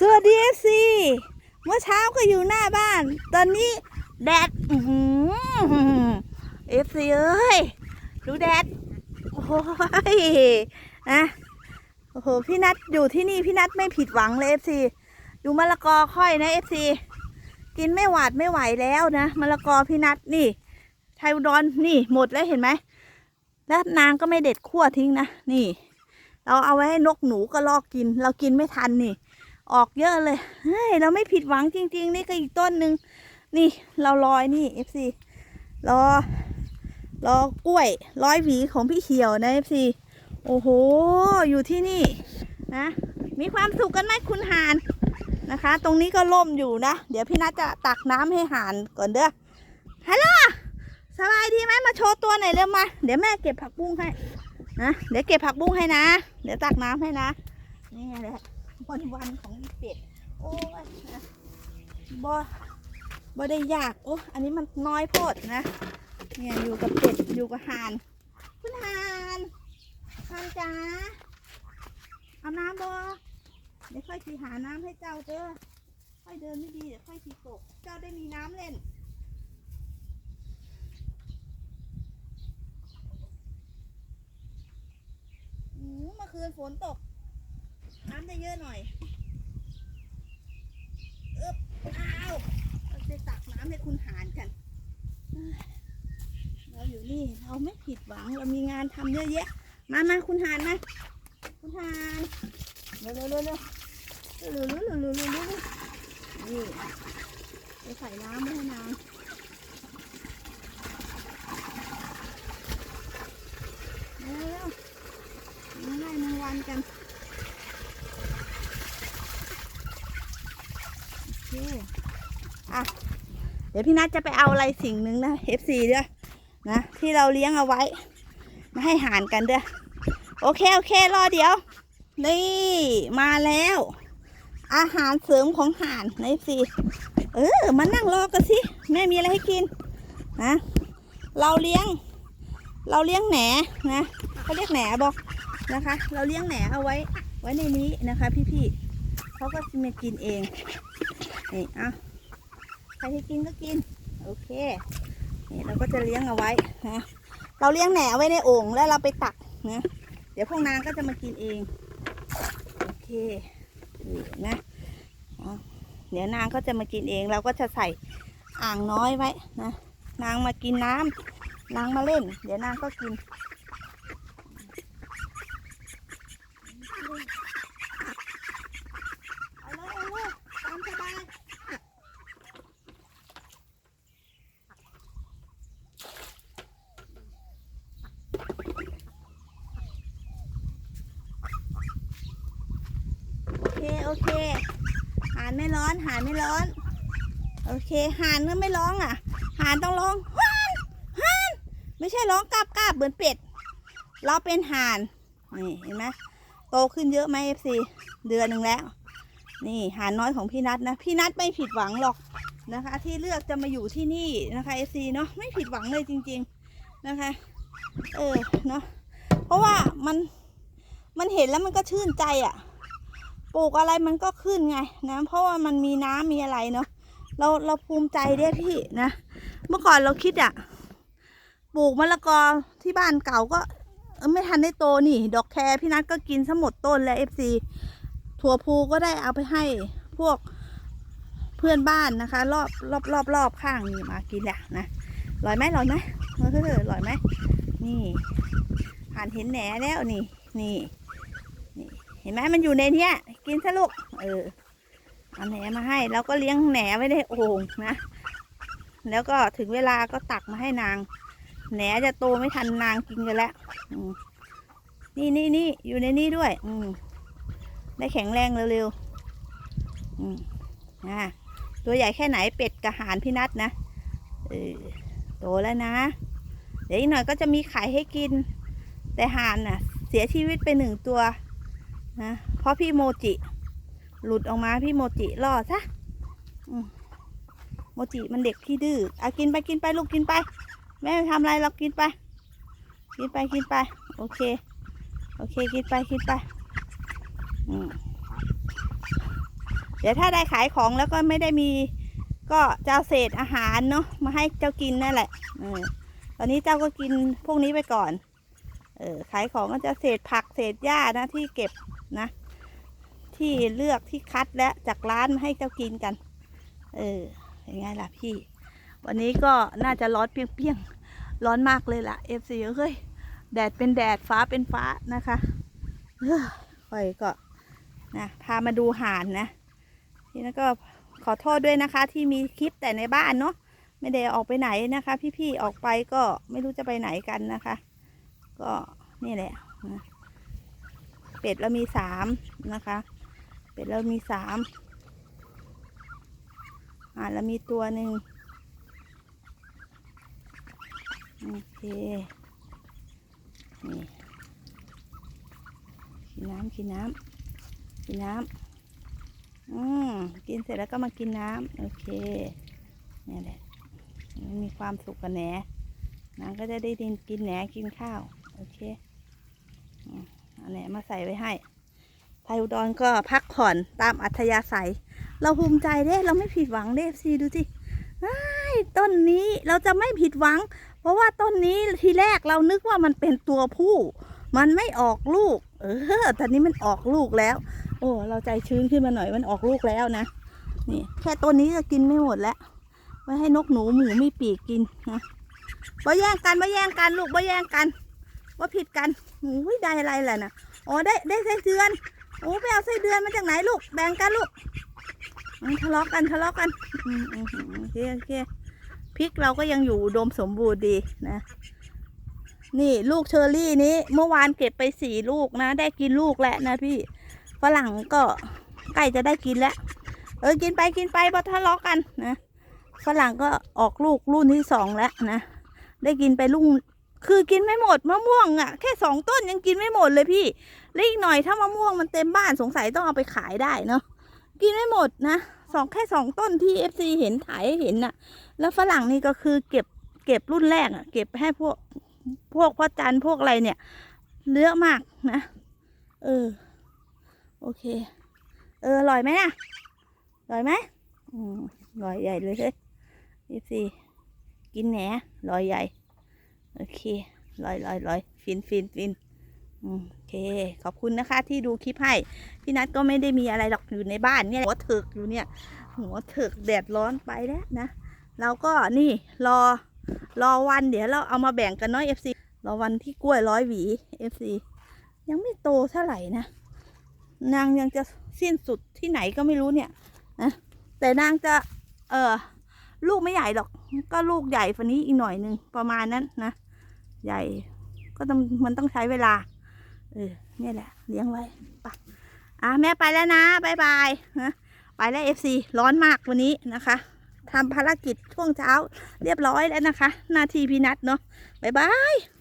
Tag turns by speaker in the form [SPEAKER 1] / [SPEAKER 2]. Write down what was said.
[SPEAKER 1] สวัสดีเอฟซีเมื่อเช้าก็อยู่หน้าบ้าน ตอนนี้แดดเอฟซีเอ้ย ดูแดด โอ้ยนะโอ้โห พี่นัทอยู่ที่นี่พี่นัทไม่ผิดหวังเลยเอฟซีดูมะละกอค่อยนะเอฟซีกินไม่หวาดไม่ไหวแล้วนะมะละกอพี่นัทนี่ ไทยอุดรนี่หมดแล้วเห็นไหม แล้วนางก็ไม่เด็ดขั้วทิ้งนะ นี่ เราเอาไว้ให้นกหนูก็ลอกกิน เรากินไม่ทันนี่ ออกเยอะเลยเฮ้ยเราไม่ผิดหวังจริง ๆ นี่ก็อีกต้นหนึ่งนี่เราลอยนี่ FC รอรอกล้วยร้อยหวีของพี่เขียวนะ FC โอ้โห อยู่ที่นี่นะ มีความสุขกันไหมคุณหานนะคะ ตรงนี้ก็ล่มอยู่นะ เดี๋ยวพี่นัทจะตักน้ำให้หานก่อนเด้อฮัลโหลสบายดีไหมมาโชว์ตัวหน่อยเร็วมา เดี๋ยวแม่เก็บผักบุ้งให้นะเดี๋ยวเก็บผักบุ้งให้นะ เดี๋ยวตักน้ำให้นะนี่แหละ วันวันของอีเป็ด โอ้ยนะบ่บ่ได้ยาก โอ้ อันนี้มันน้อยโพดนะ เนี่ยอยู่กับเป็ด อยู่กับห่าน คุณห่านห่านจ๋า เอาน้ำบ่เดี๋ยวค่อยสีหาน้ำให้เจ้าเด้อ ค่อยเดินไม่ดีเดี๋ยวค่อยสีตก เจ้าได้มีน้ำเล่นอืมเมื่อคืนฝนตก น้ำจะเยอะหน่อยเอ๊บอ้าวเราจะตักน้ำให้คุณหารกัน เราอยู่นี่เราไม่ผิดหวังเรามีงานทำเยอะแยะ มามาคุณหารมาคุณหารเร็วเร็วเร็วเร็วเร็วเร็วเร็วเร็วนี่ไปใส่น้ำให้นางเร็วเร็วมาได้แมงวันกัน โอเคอะ เดี๋ยวพี่นัทจะไปเอาอะไรสิ่งหนึ่งนะ FC ด้วยนะที่เราเลี้ยงเอาไว้ มาให้หารกันด้วยโอเคโอเครอเดี๋ยว นี่มาแล้ว อาหารเสริมของห่านใน FC เออมานั่งรอกันสิแม่มีอะไรให้กินนะเราเลี้ยง เราเลี้ยงแหนนะเขาเรียกแหนบอกนะคะ เราเลี้ยงแหนเอาไว้ ไว้ในนี้นะคะ พี่ๆเขาก็จะมากินเองนี่เอา ใครที่กินก็กิน โอเค นี่เราก็จะเลี้ยงเอาไว้นะ เราเลี้ยงแหน่ไว้ในโอ่งแล้วเราไปตักนะ เดี๋ยวพวกนางก็จะมากินเอง โอเคนี่นะเอาเดี๋ยวนางก็จะมากินเอง เราก็จะใส่อ่างน้อยไว้นะ นางมากินน้ำนางมาเล่น เดี๋ยวนางก็กิน เอาเลยเอาเลยตามสบาย โอเค หานไม่ร้อน หานไม่ร้อน โอเค หานก็ไม่ร้องอะ หานต้องร้องหานหานไม่ใช่ร้องกราบกราบเหมือนเป็ด เราเป็นหานนี่เห็นไหมโตขึ้นเยอะไหมเอฟซีเดือนหนึ่งแล้ว นี่หาน้อยของพี่นัทนะ พี่นัทไม่ผิดหวังหรอกนะคะ ที่เลือกจะมาอยู่ที่นี่นะคะเอซีเนาะไม่ผิดหวังเลยจริง ๆนะคะ เออเนาะเพราะว่ามันมันเห็นแล้วมันก็ชื่นใจอะ่ะ ปลูกอะไรมันก็ขึ้นไงนะเพราะว่ามันมีน้ำมีอะไรเนาะเราเราภูมิใจเด้พี่นะ เมื่อก่อนเราคิดอะ่ะปลูกมะละกอที่บ้านเก่าก็ไม่ทันได้โตนี่ ดอกแครพี่นัทก็กินซะหมดต้นแล้วเอฟซีถั่วพูก็ได้เอาไปให้พวกเพื่อนบ้านนะคะ รอบรอบรอบรอบข้างนี่มากินแหละนะลอยไหมลอยไหมเออลอยไหมนี่ผ่านเห็นแหนแล้วนี่นี่นี่ ห็นไหมมันอยู่ในเนี้ย กินซะลูก เออเอาแหนมาให้แล้วก็เลี้ยงแหนไว้ในโอ่งนะ แล้วก็ถึงเวลาก็ตักมาให้นาง แหนจะโตไม่ทันนางกินกันแล้วนี่นี่นี่อยู่ในนี้ด้วย อืมได้แข็งแรงเร็วๆอืมอ่าตัวใหญ่แค่ไหนเป็ดกระหารพี่นัดนะเออโตแล้วนะ เดี๋ยวอีกหน่อยก็จะมีไข่ให้กิน แต่หานน่ะ เสียชีวิตไปหนึ่งตัว นะเพราะพี่โมจิ หลุดออกมาพี่โมจิรอดซะอืมโมจิมันเด็กที่ดื้อเอากินไปกินไปลูกกินไป แม่ทำอะไรเรากินไป กินไปกินไป โอเค โอเคกินไปกินไปอืมดี๋ยวถ้าได้ขายของแล้วก็ไม่ได้มี ก็จะเอาเศษอาหารเนาะมาให้เจ้ากินนั่นแหละเออตอนนี้เจ้าก็กินพวกนี้ไปก่อน เออขายของก็จะเศษผักเศษหญ้านะที่เก็บ นะ ที่เลือกที่คัดและจากร้านมาให้เจ้ากินกัน เออยังไงล่ะพี่ วันนี้ก็น่าจะร้อนเปียงๆ ร้อนมากเลยล่ะเอฟซีเฮ้ยแดดเป็นแดดฟ้าเป็นฟ้านะคะค่อยก็นะพามาดูห่านนะทีนั้นก็ขอโทษด้วยนะคะ ที่มีคลิปแต่ในบ้านเนาะไม่ได้ออกไปไหนนะคะ พี่ๆออกไปก็ไม่รู้จะไปไหนกันนะคะ ก็นี่แหละ เป็ดเรามีสามนะคะ เป็ดเรามีสามอ่าเรามีตัวหนึ่งโอเค นี่กินน้ำกินน้ำกินน้ำอืมกินเสร็จแล้วก็มากินน้ำโอเคนี่แหละม,มีความสุขกับแหนนางก็จะได้ดินกินแหนกินข้าว โอเค อืม อาแหนมาใส่ไว้ให้ไทยอุดรก็พักผ่อนตามอัธยาศัย เราภูมิใจเด้เราไม่ผิดหวังเด้ซีดูสิต้นนี้เราจะไม่ผิดหวัง เพราะว่าต้นนี้ทีแรกเรานึกว่ามันเป็นตัวผู้ มันไม่ออกลูก เออตอนนี้มันออกลูกแล้ว โอ้เราใจชื้นขึ้นมาหน่อยมันออกลูกแล้วนะนี่แค่ต้นนี้ก็กินไม่หมดแล้วไว้ให้นกหนูหมูมีปีกกินนะบ่แย่งกันบ่แย่งกันลูกบ่แย่งกัน ว่าผิดกันหูยได้อะไรล่ะนะอ๋อได้ได้ไส้เดือนโอ้ไปเอาไส้เดือนมาจากไหนลูก แบ่งกันลูกทะเลาะกันทะเลาะกันโอเคโอเคพริกเราก็ยังอยู่อุดมสมบูรณ์ดีนะ นี่ลูกเชอรี่นี้ เมื่อวานเก็บไปสี่ลูกนะ ได้กินลูกแล้วนะพี่ฝรั่งก็ใกล้จะได้กินแล้ว เออกินไปกินไปบ่ทะเลาะกันนะฝรั่งก็ออกลูกรุ่นที่สองแล้วนะ ได้กินไปลุง คือกินไม่หมดมะม่วงอะ่ะ แค่สองต้นยังกินไม่หมดเลยพี่แล้วอีกหน่อยถ้ามะม่วงมันเต็มบ้านสงสัยต้องเอาไปขายได้เนาะกินไม่หมดนะสองแค่สองต้นที่เอฟซีเห็นถ่ายให้เห็นน่ะ แล้วฝรั่งนี่ก็คือเก็บเก็บรุ่นแรกอะ่ะ เก็บให้พวกพวกพ่อจันพวกอะไรเนี่ยเยอะมากนะ เออ โอเค เอออร่อยไหมนะอร่อยไหมอืมอร่อยใหญ่เลยเฮ้ยยี่สี่กินแหนอร่อยใหญ่ โอเคอร่อยอร่อยอร่อยฟินฟินฟินอืมโอเค ขอบคุณนะคะที่ดูคลิปให้ พี่นัทก็ไม่ได้มีอะไรหรอกอยู่ในบ้านเนี่ยหัวเถิกอยู่เนี่ย หัวเถิกแดดร้อนไปแล้วนะ เราก็นี่รอรอวันเดี๋ยวเราเอามาแบ่งกันน้อยเนาะ FC รอวันที่กล้วยร้อยหวี FC ยังไม่โตเท่าไหร่นะ นางยังจะสิ้นสุดที่ไหนก็ไม่รู้เนี่ยนะแต่นางจะเออลูกไม่ใหญ่หรอก ก็ลูกใหญ่ฝันนี้อีกหน่อยหนึ่งประมาณนั้นนะ ใหญ่ ก็ต้องมันต้องใช้เวลา เออเนี่ยแหละ เลี้ยงไว้ไปะอะแม่ไปแล้วนะบายบายนะไปแล้วเอฟซีร้อนมากวันนี้นะคะทำภารกิจช่วงเช้าเรียบร้อยแล้วนะคะ หนาทีพี่นัดเนาะบายบาย